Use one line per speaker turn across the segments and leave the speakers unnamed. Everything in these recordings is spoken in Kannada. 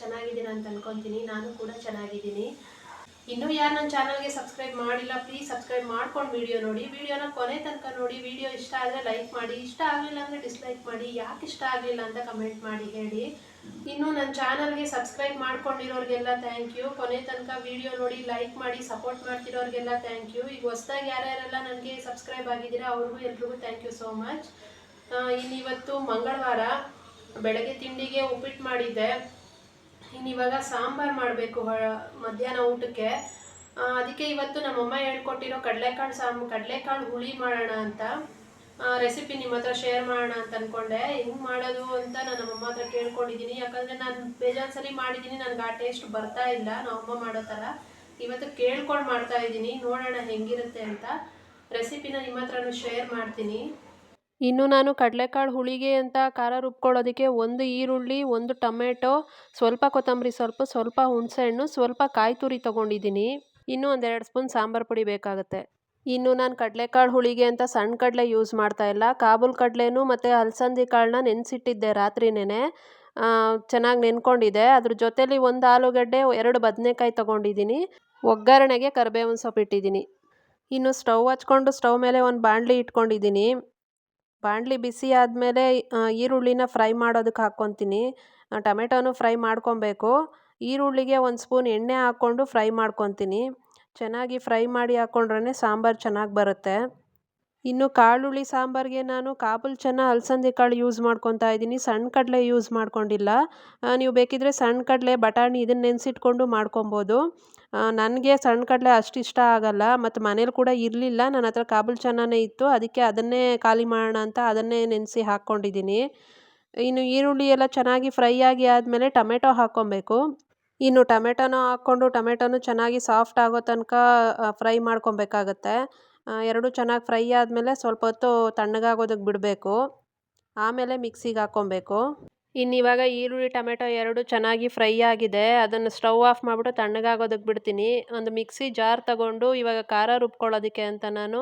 ಚೆನ್ನಾಗಿದ್ದೀರಾ ಅಂತ ಅನ್ಕೊಂತೀನಿ. ನಾನು ಕೂಡ ಚೆನ್ನಾಗಿದ್ದೀನಿ. ಇನ್ನೂ ಯಾರು ನನ್ನ ಚಾನಲ್ಗೆ ಸಬ್ಸ್ಕ್ರೈಬ್ ಮಾಡಿಲ್ಲ ಪ್ಲೀಸ್ ಸಬ್ಸ್ಕ್ರೈಬ್ ಮಾಡ್ಕೊಂಡು ವಿಡಿಯೋ ನೋಡಿ. ವಿಡಿಯೋನ ಕೊನೆ ತನಕ ನೋಡಿ. ವಿಡಿಯೋ ಇಷ್ಟ ಆದರೆ ಲೈಕ್ ಮಾಡಿ. ಇಷ್ಟ ಆಗಲಿಲ್ಲ ಅಂದರೆ ಡಿಸ್ಲೈಕ್ ಮಾಡಿ. ಯಾಕೆ ಇಷ್ಟ ಆಗಲಿಲ್ಲ ಅಂತ ಕಮೆಂಟ್ ಮಾಡಿ ಹೇಳಿ. ಇನ್ನು ನನ್ನ ಚಾನಲ್ಗೆ ಸಬ್ಸ್ಕ್ರೈಬ್ ಮಾಡ್ಕೊಂಡಿರೋರಿಗೆಲ್ಲ ಥ್ಯಾಂಕ್ ಯು ಕೊನೆ ತನಕ ವಿಡಿಯೋ ನೋಡಿ ಲೈಕ್ ಮಾಡಿ ಸಪೋರ್ಟ್ ಮಾಡ್ತಿರೋರಿಗೆಲ್ಲ ಥ್ಯಾಂಕ್ ಯು ಈಗ ಹೊಸ್ದಾಗಿ ಯಾರ್ಯಾರೆಲ್ಲ ನನಗೆ ಸಬ್ಸ್ಕ್ರೈಬ್ ಆಗಿದ್ದೀರಾ, ಅವ್ರಿಗೂ ಎಲ್ರಿಗೂ ಥ್ಯಾಂಕ್ ಯು ಸೋ ಮಚ್ ಇನ್ನು ಇವತ್ತು ಮಂಗಳವಾರ. ಬೆಳಗ್ಗೆ ತಿಂಡಿಗೆ ಉಪ್ಪಿಟ್ಟು ಮಾಡಿದ್ದೆ. ಇವಾಗ ಸಾಂಬಾರು ಮಾಡಬೇಕು ಮಧ್ಯಾಹ್ನ ಊಟಕ್ಕೆ. ಅದಕ್ಕೆ ಇವತ್ತು ನಮ್ಮಮ್ಮ ಹೇಳ್ಕೊಟ್ಟಿರೋ ಕಡಲೆಕಾಳು ಸಾಂಬ್ ಕಡಲೆಕಾಳು ಹುಳಿ ಮಾಡೋಣ ಅಂತ. ರೆಸಿಪಿ ನಿಮ್ಮ ಹತ್ರ ಶೇರ್ ಮಾಡೋಣ ಅಂತ ಅಂದ್ಕೊಂಡೆ ಹೆಂಗೆ ಮಾಡೋದು ಅಂತ ನಾನು ನಮ್ಮಮ್ಮ ಹತ್ರ ಕೇಳ್ಕೊಂಡಿದ್ದೀನಿ. ಯಾಕಂದರೆ ನಾನು ಬೇಜಾನ್ ಸರಿ ಮಾಡಿದ್ದೀನಿ. ನನಗೆ ಆ ಟೇಸ್ಟ್ ಬರ್ತಾ ಇಲ್ಲ. ನಮ್ಮಮ್ಮ ಮಾಡೋ ಥರ. ಇವತ್ತು ಕೇಳ್ಕೊಂಡು ಮಾಡ್ತಾ ಇದ್ದೀನಿ. ನೋಡೋಣ ಹೆಂಗಿರುತ್ತೆ ಅಂತ. ರೆಸಿಪಿನ ನಿಮ್ಮ ಹತ್ರನೂ ಶೇರ್ ಮಾಡ್ತೀನಿ. ಇನ್ನು ನಾನು ಕಡಲೆಕಾಳು ಹುಳಿಗೆ ಅಂತ ಖಾರ ರುಬ್ಕೊಳ್ಳೋದಕ್ಕೆ ಒಂದು ಈರುಳ್ಳಿ, ಒಂದು ಟೊಮೆಟೊ, ಸ್ವಲ್ಪ ಕೊತ್ತಂಬರಿ ಸ್ವಲ್ಪ ಸ್ವಲ್ಪ ಹುಣಸೆಹಣ್ಣು, ಸ್ವಲ್ಪ ಕಾಯಿ ತುರಿ ತೊಗೊಂಡಿದ್ದೀನಿ. ಇನ್ನೂ ಒಂದೆರಡು ಸ್ಪೂನ್ ಸಾಂಬಾರು ಪುಡಿ ಬೇಕಾಗುತ್ತೆ. ಇನ್ನು ನಾನು ಕಡಲೆಕಾಳು ಹುಳಿಗೆ ಅಂತ ಸಣ್ಣ ಕಡಲೆ ಯೂಸ್ ಮಾಡ್ತಾ ಇಲ್ಲ. ಕಾಬೂಲ್ ಕಡಲೆನೂ ಮತ್ತು ಅಲಸಂದಿ ಕಾಳನ್ನ ನೆನೆಸಿಟ್ಟಿದ್ದೆ ರಾತ್ರಿನೇ ಚೆನ್ನಾಗಿ ನೆನ್ಕೊಂಡಿದೆ. ಅದ್ರ ಜೊತೇಲಿ ಒಂದು ಆಲೂಗಡ್ಡೆ, ಎರಡು ಬದನೆಕಾಯಿ ತೊಗೊಂಡಿದ್ದೀನಿ. ಒಗ್ಗರಣೆಗೆ ಕರಿಬೇವಿನ ಸೊಪ್ಪು ಇಟ್ಟಿದ್ದೀನಿ ಇನ್ನು ಸ್ಟವ್ ಹಚ್ಕೊಂಡು ಸ್ಟವ್ ಮೇಲೆ ಒಂದು ಬಾಣಲಿ ಇಟ್ಕೊಂಡಿದ್ದೀನಿ. ಬಾಣಲಿ ಬಿಸಿ ಆದಮೇಲೆ ಈರುಳ್ಳಿನ ಫ್ರೈ ಮಾಡೋದಕ್ಕೆ ಹಾಕ್ಕೊತೀನಿ ಟೊಮೆಟೋನು ಫ್ರೈ ಮಾಡ್ಕೊಬೇಕು. ಈರುಳ್ಳಿಗೆ ಒಂದು ಸ್ಪೂನ್ ಎಣ್ಣೆ ಹಾಕ್ಕೊಂಡು ಫ್ರೈ ಮಾಡ್ಕೊತೀನಿ. ಚೆನ್ನಾಗಿ ಫ್ರೈ ಮಾಡಿ ಹಾಕ್ಕೊಂಡ್ರೆ ಸಾಂಬಾರು ಚೆನ್ನಾಗಿ ಬರುತ್ತೆ. ಇನ್ನು ಕಾಳುಳ್ಳಿ ಸಾಂಬಾರಿಗೆ ನಾನು ಕಾಬೂಲ್ ಚೆನ್ನ, ಅಲಸಂದೆ ಕಾಳು ಯೂಸ್ ಮಾಡ್ಕೊತಾ ಇದ್ದೀನಿ. ಸಣ್ಣ ಕಡಲೆ ಯೂಸ್ ಮಾಡ್ಕೊಂಡಿಲ್ಲ. ನೀವು ಬೇಕಿದ್ದರೆ ಸಣ್ಣ ಕಡಲೆ, ಬಟಾಣಿ ಇದನ್ನ ನೆನೆಸಿಟ್ಕೊಂಡು ಮಾಡ್ಕೊಬೋದು. ನನಗೆ ಸಣ್ಣ ಕಡಲೆ ಅಷ್ಟು ಇಷ್ಟ ಆಗಲ್ಲ. ಮತ್ತು ಮನೇಲಿ ಕೂಡ ಇರಲಿಲ್ಲ. ನನ್ನ ಹತ್ರ ಕಾಬೂಲ್ ಚೆನ್ನಾನೇ ಇತ್ತು. ಅದಕ್ಕೆ ಅದನ್ನೇ ಖಾಲಿ ಮಾಡೋಣ ಅಂತ ಅದನ್ನೇ ನೆನೆಸಿ ಹಾಕ್ಕೊಂಡಿದ್ದೀನಿ. ಇನ್ನು ಈರುಳ್ಳಿ ಎಲ್ಲ ಚೆನ್ನಾಗಿ ಫ್ರೈ ಆಗಿ ಆದಮೇಲೆ ಟೊಮೆಟೊ ಹಾಕ್ಕೊಬೇಕು. ಇನ್ನು ಟೊಮೆಟೊನ ಹಾಕ್ಕೊಂಡು ಟೊಮೆಟೊನೂ ಚೆನ್ನಾಗಿ ಸಾಫ್ಟ್ ಆಗೋ ತನಕ ಫ್ರೈ ಮಾಡ್ಕೊಬೇಕಾಗತ್ತೆ. ಎರಡು ಚೆನ್ನಾಗಿ ಫ್ರೈ ಆದಮೇಲೆ ಸ್ವಲ್ಪ ಹೊತ್ತು ತಣ್ಣಗಾಗೋದಕ್ಕೆ ಬಿಡಬೇಕು. ಆಮೇಲೆ ಮಿಕ್ಸಿಗೆ ಹಾಕ್ಕೊಬೇಕು ಇನ್ನಿವಾಗ ಈರುಳ್ಳಿ, ಟೊಮೆಟೊ ಎರಡು ಚೆನ್ನಾಗಿ ಫ್ರೈ ಆಗಿದೆ. ಅದನ್ನು ಸ್ಟವ್ ಆಫ್ ಮಾಡಿಬಿಟ್ಟು ತಣ್ಣಗಾಗೋದಕ್ಕೆ ಬಿಡ್ತೀನಿ. ಒಂದು ಮಿಕ್ಸಿ ಜಾರ್ ತಗೊಂಡು ಇವಾಗ ಖಾರ ರುಬ್ಕೊಳ್ಳೋದಕ್ಕೆ ಅಂತ ನಾನು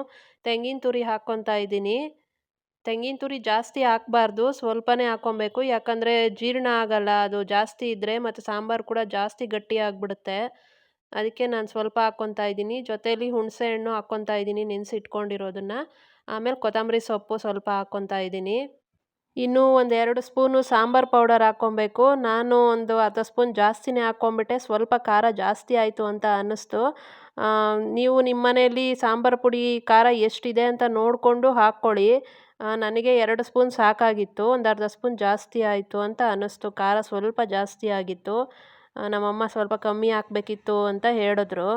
ತೆಂಗಿನ ತುರಿ ಹಾಕ್ಕೊತಾ ಇದ್ದೀನಿ. ತೆಂಗಿನ ತುರಿ ಜಾಸ್ತಿ ಹಾಕ್ಬಾರ್ದು, ಸ್ವಲ್ಪನೇ ಹಾಕ್ಕೊಬೇಕು. ಯಾಕಂದರೆ ಜೀರ್ಣ ಆಗಲ್ಲ, ಅದು ಜಾಸ್ತಿ ಇದ್ದರೆ ಮತ್ತು ಸಾಂಬಾರು ಕೂಡ ಜಾಸ್ತಿ ಗಟ್ಟಿ ಆಗಿಬಿಡುತ್ತೆ. ಅದಕ್ಕೆ ನಾನು ಸ್ವಲ್ಪ ಹಾಕ್ಕೊತಾ ಇದ್ದೀನಿ. ಜೊತೇಲಿ ಹುಣಸೆ ಹಣ್ಣು ಹಾಕ್ಕೊತಾ ಇದ್ದೀನಿ ನೆನೆಸಿಟ್ಕೊಂಡಿರೋದನ್ನು. ಆಮೇಲೆ ಕೊತ್ತಂಬರಿ ಸೊಪ್ಪು ಸ್ವಲ್ಪ ಹಾಕ್ಕೊತಾ ಇದ್ದೀನಿ. ಇನ್ನೂ ಒಂದೆರಡು ಸ್ಪೂನು ಸಾಂಬಾರು ಪೌಡರ್ ಹಾಕ್ಕೊಬೇಕು. ನಾನು ಒಂದು ಅರ್ಧ ಸ್ಪೂನ್ ಜಾಸ್ತಿನೇ ಹಾಕ್ಕೊಂಬಿಟ್ಟೆ ಸ್ವಲ್ಪ ಖಾರ ಜಾಸ್ತಿ ಆಯಿತು ಅಂತ ಅನ್ನಿಸ್ತು. ನೀವು ನಿಮ್ಮ ಮನೆಯಲ್ಲಿ ಸಾಂಬಾರು ಪುಡಿ ಖಾರ ಎಷ್ಟಿದೆ ಅಂತ ನೋಡಿಕೊಂಡು ಹಾಕ್ಕೊಳ್ಳಿ. ನನಗೆ ಎರಡು ಸ್ಪೂನ್ ಸಾಕಾಗಿತ್ತು. ಒಂದು ಅರ್ಧ ಸ್ಪೂನ್ ಜಾಸ್ತಿ ಆಯಿತು ಅಂತ ಅನ್ನಿಸ್ತು. ಖಾರ ಸ್ವಲ್ಪ ಜಾಸ್ತಿ ಆಗಿತ್ತು. ನಮ್ಮಮ್ಮ ಸ್ವಲ್ಪ ಕಮ್ಮಿ ಹಾಕ್ಬೇಕಿತ್ತು ಅಂತ ಹೇಳಿದ್ರು.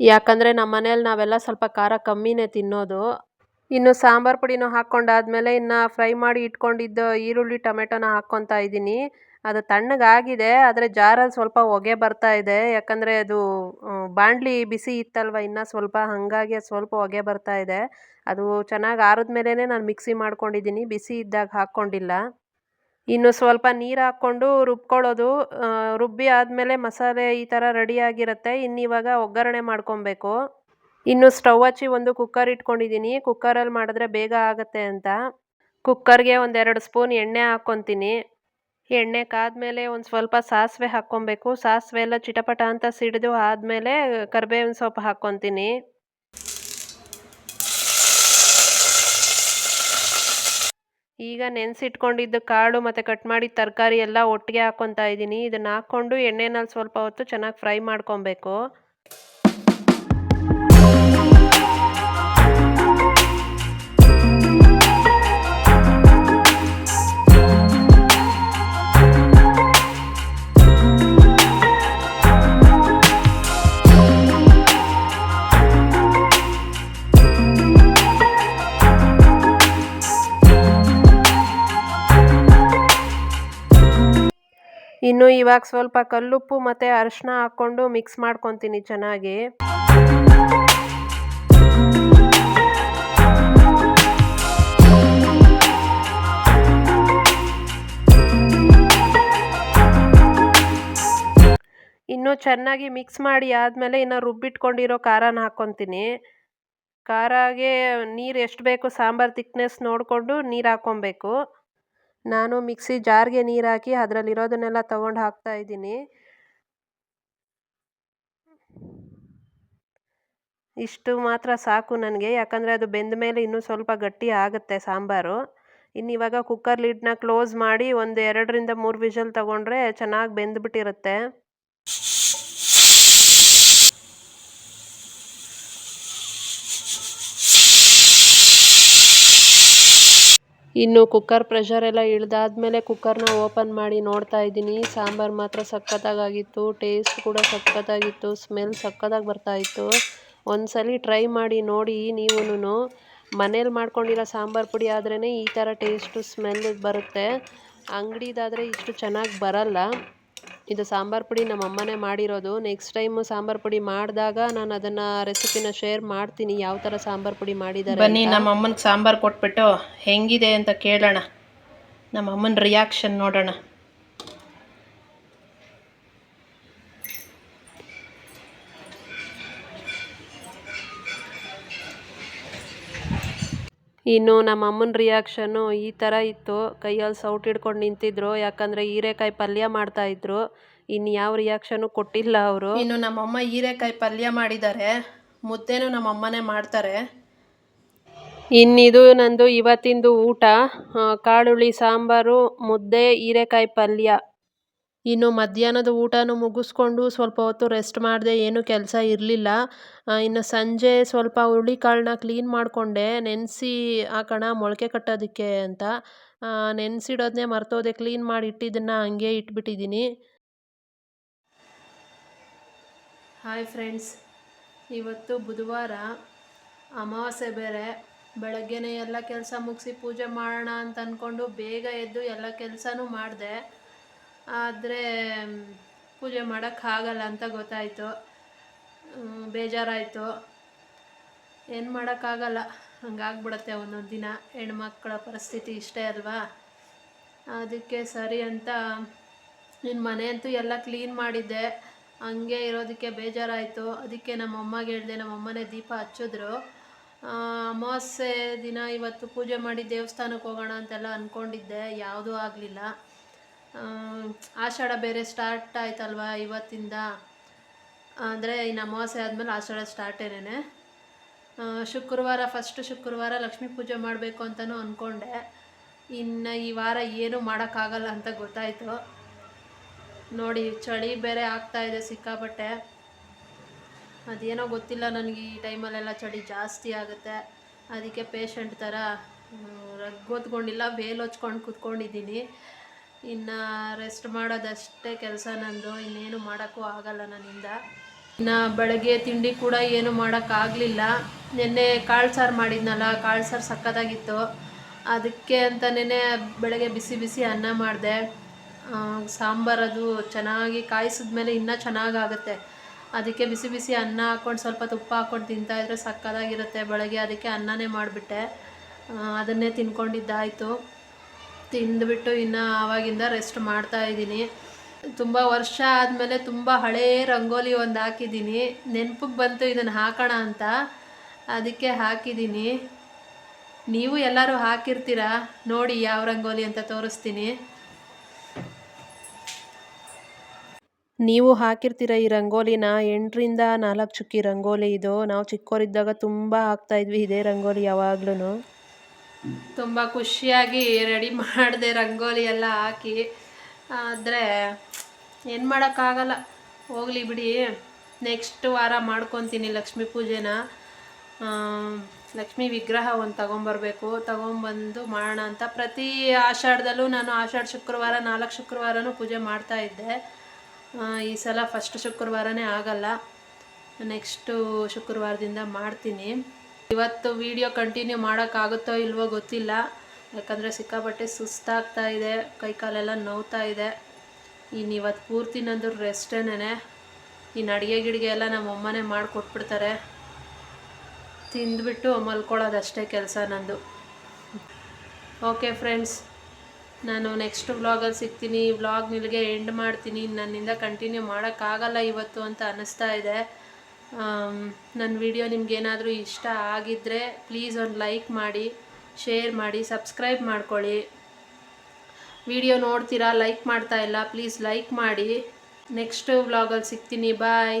ಯಾಕಂದರೆ ನಮ್ಮ ಮನೇಲಿ ನಾವೆಲ್ಲ ಸ್ವಲ್ಪ ಖಾರ ಕಮ್ಮಿನೇ ತಿನ್ನೋದು. ಇನ್ನು ಸಾಂಬಾರು ಪುಡಿನೂ ಹಾಕ್ಕೊಂಡಾದ್ಮೇಲೆ ಇನ್ನು ಫ್ರೈ ಮಾಡಿ ಇಟ್ಕೊಂಡಿದ್ದ ಈರುಳ್ಳಿ ಟೊಮೆಟೊನ ಹಾಕ್ಕೊತಾ ಇದ್ದೀನಿ. ಅದು ತಣ್ಣಗಾಗಿದೆ, ಆದರೆ ಜಾರಲ್ಲಿ ಸ್ವಲ್ಪ ಹೊಗೆ ಬರ್ತಾ ಇದೆ. ಯಾಕಂದರೆ ಅದು ಬಾಂಡ್ಲಿ ಬಿಸಿ ಇತ್ತಲ್ವ, ಇನ್ನೂ ಸ್ವಲ್ಪ ಹಾಗಾಗಿ ಅದು ಸ್ವಲ್ಪ ಹೊಗೆ ಬರ್ತಾ ಇದೆ. ಅದು ಚೆನ್ನಾಗಿ ಆರಿದ ಮೇಲೇ ನಾನು ಮಿಕ್ಸಿ ಮಾಡ್ಕೊಂಡಿದ್ದೀನಿ, ಬಿಸಿ ಇದ್ದಾಗ ಹಾಕ್ಕೊಂಡಿಲ್ಲ. ಇನ್ನು ಸ್ವಲ್ಪ ನೀರು ಹಾಕ್ಕೊಂಡು ರುಬ್ಕೊಳ್ಳೋದು ರುಬ್ಬಿ ಆದಮೇಲೆ ಮಸಾಲೆ ಈ ಥರ ರೆಡಿಯಾಗಿರುತ್ತೆ ಇನ್ನು ಇವಾಗ ಒಗ್ಗರಣೆ ಮಾಡ್ಕೊಬೇಕು. ಇನ್ನು ಸ್ಟವ್ ಹಚ್ಚಿ ಒಂದು ಕುಕ್ಕರ್ ಇಟ್ಕೊಂಡಿದ್ದೀನಿ ಕುಕ್ಕರಲ್ಲಿ ಮಾಡಿದ್ರೆ ಬೇಗ ಆಗುತ್ತೆ ಅಂತ. ಕುಕ್ಕರ್ಗೆ ಒಂದೆರಡು ಸ್ಪೂನ್ ಎಣ್ಣೆ ಹಾಕ್ಕೊತೀನಿ. ಎಣ್ಣೆ ಕಾದ್ಮೇಲೆ ಒಂದು ಸ್ವಲ್ಪ ಸಾಸಿವೆ ಹಾಕ್ಕೊಬೇಕು. ಸಾಸಿವೆ ಎಲ್ಲ ಚಿಟಪಟ ಅಂತ ಸಿಡಿದು ಆದಮೇಲೆ ಕರಿಬೇವಿನ ಸೊಪ್ಪು ಹಾಕ್ಕೊತೀನಿ. ಈಗ ನೆನೆಸಿಟ್ಕೊಂಡಿದ್ದ ಕಾಳು ಮತ್ತು ಕಟ್ ಮಾಡಿದ ತರಕಾರಿ ಎಲ್ಲ ಒಟ್ಟಿಗೆ ಹಾಕ್ಕೊತಾ ಇದ್ದೀನಿ. ಇದನ್ನು ಹಾಕ್ಕೊಂಡು ಎಣ್ಣೆನಲ್ಲಿ ಸ್ವಲ್ಪ ಹೊತ್ತು ಚೆನ್ನಾಗಿ ಫ್ರೈ ಮಾಡ್ಕೊಬೇಕು. ಇನ್ನು ಇವಾಗ ಸ್ವಲ್ಪ ಕಲ್ಲುಪ್ಪು ಮತ್ತು ಅರಿಶಿನ ಹಾಕ್ಕೊಂಡು ಮಿಕ್ಸ್ ಮಾಡ್ಕೊತೀನಿ ಚೆನ್ನಾಗಿ. ಇನ್ನು ಚೆನ್ನಾಗಿ ಮಿಕ್ಸ್ ಮಾಡಿ ಆದಮೇಲೆ ಇನ್ನು ರುಬ್ಬಿಟ್ಕೊಂಡಿರೋ ಖಾರನ ಹಾಕ್ಕೊತೀನಿ. ಖಾರಾಗೆ ನೀರು ಎಷ್ಟು ಬೇಕು ಸಾಂಬಾರು ತಿಕ್ನೆಸ್ ನೋಡಿಕೊಂಡು ನೀರು ಹಾಕ್ಕೊಬೇಕು. ನಾನು ಮಿಕ್ಸಿ ಜಾರ್ಗೆ ನೀರು ಹಾಕಿ ಅದರಲ್ಲಿರೋದನ್ನೆಲ್ಲ ತೊಗೊಂಡು ಹಾಕ್ತಾ ಇದ್ದೀನಿ. ಇಷ್ಟು ಮಾತ್ರ ಸಾಕು ನನಗೆ, ಯಾಕಂದರೆ ಅದು ಬೆಂದ ಮೇಲೆ ಇನ್ನೂ ಸ್ವಲ್ಪ ಗಟ್ಟಿ ಆಗುತ್ತೆ ಸಾಂಬಾರು. ಇನ್ನು ಇವಾಗ ಕುಕ್ಕರ್ ಲಿಡ್ನ ಕ್ಲೋಸ್ ಮಾಡಿ ಒಂದು ಎರಡರಿಂದ ಮೂರು ವಿಷಲ್ ತೊಗೊಂಡ್ರೆ ಚೆನ್ನಾಗಿ ಬೆಂದ್ಬಿಟ್ಟಿರುತ್ತೆ. ಇನ್ನು ಕುಕ್ಕರ್ ಪ್ರೆಷರ್ ಎಲ್ಲ ಇಳಿದಾದ್ಮೇಲೆ ಕುಕ್ಕರ್ನ ಓಪನ್ ಮಾಡಿ ನೋಡ್ತಾ ಇದ್ದೀನಿ. ಸಾಂಬಾರು ಮಾತ್ರ ಸಖತ್ತಾಗಿತ್ತು ಟೇಸ್ಟ್ ಕೂಡ ಸಖತ್ತಾಗಿತ್ತು. ಸ್ಮೆಲ್ ಸಖತ್ತಾಗಿ ಬರ್ತಾ ಇತ್ತು. ಒಂದ್ಸಲಿ ಟ್ರೈ ಮಾಡಿ ನೋಡಿ ನೀವೂ ಮನೇಲಿ ಮಾಡ್ಕೊಂಡಿರೋ ಸಾಂಬಾರು ಪುಡಿ ಆದ್ರೇ ಈ ಥರ ಟೇಸ್ಟು ಸ್ಮೆಲ್ ಬರುತ್ತೆ. ಅಂಗಡಿದಾದರೆ ಇಷ್ಟು ಚೆನ್ನಾಗಿ ಬರಲ್ಲ. ಇದು ಸಾಂಬಾರು ಪುಡಿ ನಮ್ಮ ಅಮ್ಮನೇ ಮಾಡಿರೋದು. ನೆಕ್ಸ್ಟ್ ಟೈಮು ಸಾಂಬಾರು ಪುಡಿ ಮಾಡಿದಾಗ ನಾನು ಅದನ್ನು ರೆಸಿಪಿನ ಶೇರ್ ಮಾಡ್ತೀನಿ ಯಾವ ಥರ ಸಾಂಬಾರು ಪುಡಿ ಮಾಡಿದ್ದಾರೆ
ಬನ್ನಿ ನಮ್ಮ ಅಮ್ಮನಿಗೆ ಸಾಂಬಾರು ಕೊಟ್ಬಿಟ್ಟು ಹೆಂಗಿದೆ ಅಂತ ಕೇಳೋಣ. ನಮ್ಮ ಅಮ್ಮನ ರಿಯಾಕ್ಷನ್ ನೋಡೋಣ.
ಇನ್ನು ನಮ್ಮ ಅಮ್ಮನ ರಿಯಾಕ್ಷನ್ನು ಈ ಥರ ಇತ್ತು. ಕೈಯಲ್ಲಿ ಸೌಟ್ ಹಿಡ್ಕೊಂಡು ನಿಂತಿದ್ರು. ಯಾಕಂದರೆ ಹೀರೆಕಾಯಿ ಪಲ್ಯ ಮಾಡ್ತಾ ಇದ್ರು. ಇನ್ನು ಯಾವ ರಿಯಾಕ್ಷನು ಕೊಟ್ಟಿಲ್ಲ ಅವರು.
ಇನ್ನು ನಮ್ಮಮ್ಮ ಹೀರೆಕಾಯಿ ಪಲ್ಯ ಮಾಡಿದ್ದಾರೆ. ಮುದ್ದೆನು ನಮ್ಮ ಅಮ್ಮನೇ ಮಾಡ್ತಾರೆ.
ಇನ್ನಿದು ನಂದು ಇವತ್ತಿಂದು ಊಟ. ಕಾಳುಳಿ ಕಾಳುಳ್ಳಿ ಸಾಂಬಾರು ಮುದ್ದೆ ಹೀರೆಕಾಯಿ ಪಲ್ಯ. ಇನ್ನು ಮಧ್ಯಾಹ್ನದ ಊಟನೂ ಮುಗಿಸ್ಕೊಂಡು ಸ್ವಲ್ಪ ಹೊತ್ತು ರೆಸ್ಟ್ ಮಾಡಿದೆ, ಏನೂ ಕೆಲಸ ಇರಲಿಲ್ಲ. ಇನ್ನು ಸಂಜೆ ಸ್ವಲ್ಪ ಹುರುಳಿಕಾಳನ್ನ ಕ್ಲೀನ್ ಮಾಡಿಕೊಂಡೆ. ನೆನೆಸಿ ಹಾಕೋಣ ಮೊಳಕೆ ಕಟ್ಟೋದಕ್ಕೆ ಅಂತ. ನೆನೆಸಿಡೋದನ್ನೇ ಮರ್ತೋದೆ. ಕ್ಲೀನ್ ಮಾಡಿ ಇಟ್ಟಿದ್ದನ್ನು ಹಂಗೆ ಇಟ್ಬಿಟ್ಟಿದ್ದೀನಿ. ಹಾಯ್ ಫ್ರೆಂಡ್ಸ್ ಇವತ್ತು ಬುಧವಾರ. ಅಮಾವಾಸ್ಯೆ ಬೇರೆ. ಬೆಳಗ್ಗೆನೇ ಎಲ್ಲ ಕೆಲಸ ಮುಗಿಸಿ ಪೂಜೆ ಮಾಡೋಣ ಅಂತ ಅಂದ್ಕೊಂಡು ಬೇಗ ಎದ್ದು ಎಲ್ಲ ಕೆಲಸನೂ ಮಾಡಿದೆ. ಆದರೆ ಪೂಜೆ ಮಾಡೋಕ್ಕಾಗಲ್ಲ ಅಂತ ಗೊತ್ತಾಯಿತು. ಬೇಜಾರಾಯಿತು. ಏನು ಮಾಡೋಕ್ಕಾಗಲ್ಲ ಹಂಗಾಗ್ಬಿಡತ್ತೆ ಒಂದೊಂದು ದಿನ. ಹೆಣ್ಮಕ್ಳ ಪರಿಸ್ಥಿತಿ ಇಷ್ಟೇ ಅಲ್ವಾ? ಅದಕ್ಕೆ ಸರಿ ಅಂತ ನಿನ್ನ ಮನೆ ಅಂತೂ ಎಲ್ಲ ಕ್ಲೀನ್ ಮಾಡಿದ್ದೆ. ಹಂಗೆ ಇರೋದಕ್ಕೆ ಬೇಜಾರಾಯಿತು. ಅದಕ್ಕೆ ನಮ್ಮ ಅಮ್ಮಗೆ ಹೇಳಿದೆ, ನಮ್ಮ ಅಮ್ಮನೇ ದೀಪ ಹಚ್ಚಿದ್ರು. ಅಮಾವಾಸ್ಯೆ ದಿನ ಇವತ್ತು ಪೂಜೆ ಮಾಡಿ ದೇವಸ್ಥಾನಕ್ಕೆ ಹೋಗೋಣ ಅಂತೆಲ್ಲ ಅಂದ್ಕೊಂಡಿದ್ದೆ ಯಾವುದೂ ಆಗಲಿಲ್ಲ. ಆಷಾಢ ಬೇರೆ ಸ್ಟಾರ್ಟ್ ಆಯ್ತಲ್ವಾ ಇವತ್ತಿಂದ? ಅಂದರೆ ಇನ್ನು ಅಮಾವಾಸ್ಯೆ ಆದಮೇಲೆ ಆಷಾಢ ಸ್ಟಾರ್ಟೇನೆ ಶುಕ್ರವಾರ ಫಸ್ಟ್ ಶುಕ್ರವಾರ ಲಕ್ಷ್ಮೀ ಪೂಜೆ ಮಾಡಬೇಕು ಅಂತಲೂ ಅಂದ್ಕೊಂಡೆ ಇನ್ನು ಈ ವಾರ ಏನೂ ಮಾಡೋಕ್ಕಾಗಲ್ಲ ಅಂತ ಗೊತ್ತಾಯಿತು. ನೋಡಿ, ಚಳಿ ಬೇರೆ ಆಗ್ತಾ ಇದೆ ಸಿಕ್ಕಾಪಟ್ಟೆ. ಅದೇನೋ ಗೊತ್ತಿಲ್ಲ ನನಗೆ ಈ ಟೈಮಲ್ಲೆಲ್ಲ ಚಳಿ ಜಾಸ್ತಿ ಆಗುತ್ತೆ. ಅದಕ್ಕೆ ಪೇಷಂಟ್ ಥರ ರಗ್ಗೊತ್ಕೊಂಡಿಲ್ಲ ಬೇಲ್ ಹೊಚ್ಕೊಂಡು ಕೂತ್ಕೊಂಡಿದ್ದೀನಿ. ಇನ್ನು ರೆಸ್ಟ್ ಮಾಡೋದಷ್ಟೇ ಕೆಲಸ ನಂದು, ಇನ್ನೇನು ಮಾಡೋಕ್ಕೂ ಆಗಲ್ಲ ನನ್ನಿಂದ. ಇನ್ನು ಬೆಳಗ್ಗೆ ತಿಂಡಿ ಕೂಡ ಏನು ಮಾಡೋಕ್ಕಾಗಲಿಲ್ಲ. ನಿನ್ನೆ ಕಾಳು ಸಾರು ಮಾಡಿದ್ನಲ್ಲ, ಕಾಳು ಸಾರು ಸಕ್ಕತ್ತಾಗಿತ್ತು. ಅದಕ್ಕೆ ಅಂತಲೇ ಬೆಳಗ್ಗೆ ಬಿಸಿ ಬಿಸಿ ಅನ್ನ ಮಾಡಿದೆ. ಸಾಂಬಾರು ಅದು ಚೆನ್ನಾಗಿ ಕಾಯಿಸಿದ ಮೇಲೆ ಇನ್ನೂ ಚೆನ್ನಾಗಾಗುತ್ತೆ. ಅದಕ್ಕೆ ಬಿಸಿ ಬಿಸಿ ಅನ್ನ ಹಾಕ್ಕೊಂಡು ಸ್ವಲ್ಪ ತುಪ್ಪ ಹಾಕ್ಕೊಂಡು ತಿಂತಾಯಿದ್ರೆ ಸಕ್ಕತ್ತಾಗಿರುತ್ತೆ. ಬೆಳಗ್ಗೆ ಅದಕ್ಕೆ ಅನ್ನನೇ ಮಾಡಿಬಿಟ್ಟೆ. ಅದನ್ನೇ ತಿನ್ಕೊಂಡಿದ್ದಾಯಿತು. ತಿಂದುಬಿಟ್ಟು ಇನ್ನು ಆವಾಗಿಂದ ರೆಸ್ಟ್ ಮಾಡ್ತಾ ಇದ್ದೀನಿ. ತುಂಬ ವರ್ಷ ಆದಮೇಲೆ ತುಂಬ ಹಳೇ ರಂಗೋಲಿ ಒಂದು ಹಾಕಿದ್ದೀನಿ. ನೆನಪಿಗೆ ಬಂತು ಇದನ್ನು ಹಾಕೋಣ ಅಂತ. ಅದಕ್ಕೆ ಹಾಕಿದ್ದೀನಿ. ನೀವು ಎಲ್ಲರೂ ಹಾಕಿರ್ತೀರಾ? ನೋಡಿ ಯಾವ ರಂಗೋಲಿ ಅಂತ ತೋರಿಸ್ತೀನಿ. ನೀವು ಹಾಕಿರ್ತೀರ ಈ ರಂಗೋಲಿನ? ಎಂಟರಿಂದ ನಾಲ್ಕು ಚುಕ್ಕಿ ರಂಗೋಲಿ ಇದು. ನಾವು ಚಿಕ್ಕವರಿದ್ದಾಗ ತುಂಬ ಹಾಕ್ತಾಯಿದ್ವಿ ಇದೇ ರಂಗೋಲಿ ಯಾವಾಗ್ಲೂ ತುಂಬ ಖುಷಿಯಾಗಿ ರೆಡಿ ಮಾಡಿದೆ ರಂಗೋಲಿ ಎಲ್ಲ ಹಾಕಿ. ಆದರೆ ಏನು ಮಾಡೋಕ್ಕಾಗಲ್ಲ. ಹೋಗಲಿ ಬಿಡಿ. ನೆಕ್ಸ್ಟ್ ವಾರ ಮಾಡ್ಕೊತೀನಿ ಲಕ್ಷ್ಮೀ ಪೂಜೆನ. ಲಕ್ಷ್ಮೀ ವಿಗ್ರಹ ಒಂದು ತಗೊಂಬರ್ಬೇಕು. ತಗೊಂಬಂದು ಮಾಡೋಣ ಅಂತ ಪ್ರತಿ ಆಷಾಢದಲ್ಲೂ ನಾನು ಆಷಾಢ ಶುಕ್ರವಾರ, ನಾಲ್ಕು ಶುಕ್ರವಾರನೂ ಪೂಜೆ ಮಾಡ್ತಾ ಇದ್ದೆ. ಈ ಸಲ ಫಸ್ಟ್ ಶುಕ್ರವಾರನೇ ಆಗಲ್ಲ. ನೆಕ್ಸ್ಟು ಶುಕ್ರವಾರದಿಂದ ಮಾಡ್ತೀನಿ. ಇವತ್ತು ವಿಡಿಯೋ ಕಂಟಿನ್ಯೂ ಮಾಡೋಕ್ಕಾಗುತ್ತೋ ಇಲ್ವೋ ಗೊತ್ತಿಲ್ಲ. ಯಾಕಂದರೆ ಸಿಕ್ಕಾಪಟ್ಟೆ ಸುಸ್ತಾಗ್ತಾ ಇದೆ, ಕೈಕಾಲೆಲ್ಲ ನೋವ್ತಾ ಇದೆ. ಇನ್ನು ಇವತ್ತು ಪೂರ್ತಿ ನಂದು ರೆಸ್ಟೇನೇ ಇನ್ನು ಅಡುಗೆ ಗಿಡಿಗೆ ಎಲ್ಲ ನಮ್ಮ ಅಮ್ಮನೇ ಮಾಡಿಕೊಟ್ಬಿಡ್ತಾರೆ. ತಿಂದ್ಬಿಟ್ಟು ಮಲ್ಕೊಳ್ಳೋದಷ್ಟೇ ಕೆಲಸ ನಂದು. ಓಕೆ ಫ್ರೆಂಡ್ಸ್ ನಾನು ನೆಕ್ಸ್ಟ್ ವ್ಲಾಗಲ್ಲಿ ಸಿಗ್ತೀನಿ. ಈ ವ್ಲಾಗ್ ನಿಲ್ಗೆ ಎಂಡ್ ಮಾಡ್ತೀನಿ. ನನ್ನಿಂದ ಕಂಟಿನ್ಯೂ ಮಾಡೋಕ್ಕಾಗಲ್ಲ ಇವತ್ತು ಅಂತ ಅನ್ನಿಸ್ತಾ ಇದೆ. ನನ್ನ ವಿಡಿಯೋ ನಿಮಗೇನಾದರೂ ಇಷ್ಟ ಆಗಿದ್ದರೆ ಪ್ಲೀಸ್ ಒಂದು ಲೈಕ್ ಮಾಡಿ, ಶೇರ್ ಮಾಡಿ, ಸಬ್ಸ್ಕ್ರೈಬ್ ಮಾಡ್ಕೊಳ್ಳಿ. ವಿಡಿಯೋ ನೋಡ್ತೀರಾ, ಲೈಕ್ ಮಾಡ್ತಾ ಇಲ್ಲ, ಪ್ಲೀಸ್ ಲೈಕ್ ಮಾಡಿ. ನೆಕ್ಸ್ಟ್ ವ್ಲಾಗಲ್ಲಿ ಸಿಗ್ತೀನಿ, ಬಾಯ್.